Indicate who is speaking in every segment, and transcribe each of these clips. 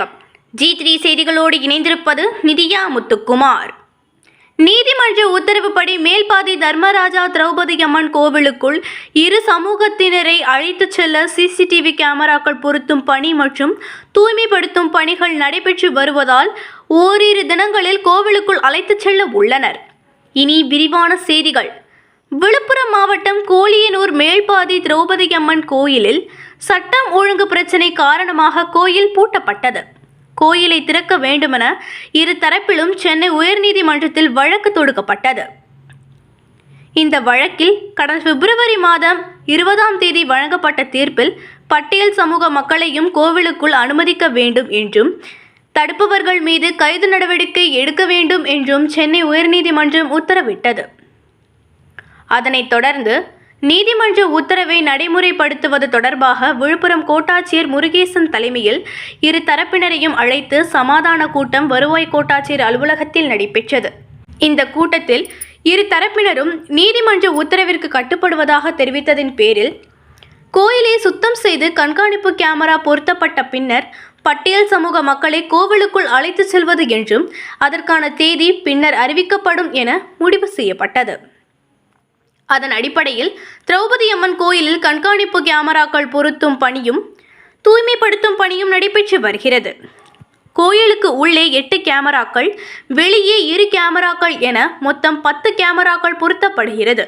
Speaker 1: வணக்கம். G three செய்திகளோடு இணைந்திருப்பது நிதியா முத்துக்குமார். நீதிமன்ற உத்தரவுப்படி மேல்பாதி தர்மராஜா திரௌபதி அம்மன் கோவிலுக்குள் இரு சமூகத்தினரை அழைத்துச் செல்ல சிசிடிவி கேமராக்கள் பொருத்தும் பணி மற்றும் தூய்மைப்படுத்தும் பணிகள் நடைபெற்று வருவதால் ஓரிரு தினங்களில் கோவிலுக்குள் அழைத்துச் செல்ல உள்ளனர். இனி விரிவான செய்திகள். விழுப்புரம் மாவட்டம் கோலியனூர் மேல்பாதி திரௌபதி அம்மன் கோயிலில் சட்டம் ஒழுங்கு பிரச்சினை காரணமாக கோயில் பூட்டப்பட்டது. கோயிலை திறக்க வேண்டுமென இரு தரப்பிலும் சென்னை உயர்நீதிமன்றத்தில் வழக்கு தொடுக்கப்பட்டது. இந்த வழக்கில் கடந்த பிப்ரவரி மாதம் இருபதாம் தேதி வழங்கப்பட்ட தீர்ப்பில் பட்டியல் சமூக மக்களையும் கோவிலுக்குள் அனுமதிக்க வேண்டும் என்றும் தடுப்பவர்கள் மீது கைது நடவடிக்கை எடுக்க வேண்டும் என்றும் சென்னை உயர்நீதிமன்றம் உத்தரவிட்டது. அதனைத் தொடர்ந்து நீதிமன்ற உத்தரவை நடைமுறைப்படுத்துவது தொடர்பாக விழுப்புரம் கோட்டாட்சியர் முருகேசன் தலைமையில் இரு தரப்பினரையும் அழைத்து சமாதான கூட்டம் வருவாய் கோட்டாட்சியர் அலுவலகத்தில் நடைபெற்றது. இந்த கூட்டத்தில் இரு தரப்பினரும் நீதிமன்ற உத்தரவிற்கு கட்டுப்படுவதாக தெரிவித்ததின் பேரில் கோயிலை சுத்தம் செய்து கண்காணிப்பு கேமரா பொருத்தப்பட்ட பின்னர் பட்டியல் சமூக மக்களை கோவிலுக்குள் அழைத்துச் செல்வது என்றும் அதற்கான தேதி பின்னர் அறிவிக்கப்படும் என முடிவு செய்யப்பட்டது. அதன் அடிப்படையில் திரௌபதி அம்மன் கோயிலில் கண்காணிப்பு கேமராக்கள் பொருத்தும் பணியும் தூய்மைப்படுத்தும் பணியும் நடைபெற்று வருகிறது. கோயிலுக்கு உள்ளே எட்டு கேமராக்கள் வெளியே இரு கேமராக்கள் என மொத்தம் பத்து கேமராக்கள் பொருத்தப்படுகிறது.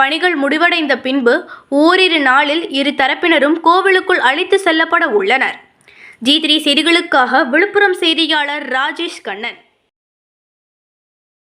Speaker 1: பணிகள் முடிவடைந்த பின்பு ஓரிரு நாளில் இரு தரப்பினரும் கோவிலுக்குள் அழைத்து செல்லப்பட உள்ளனர். ஜி த்ரீ செய்திகளுக்காக விழுப்புரம் செய்தியாளர் ராஜேஷ் கண்ணன்.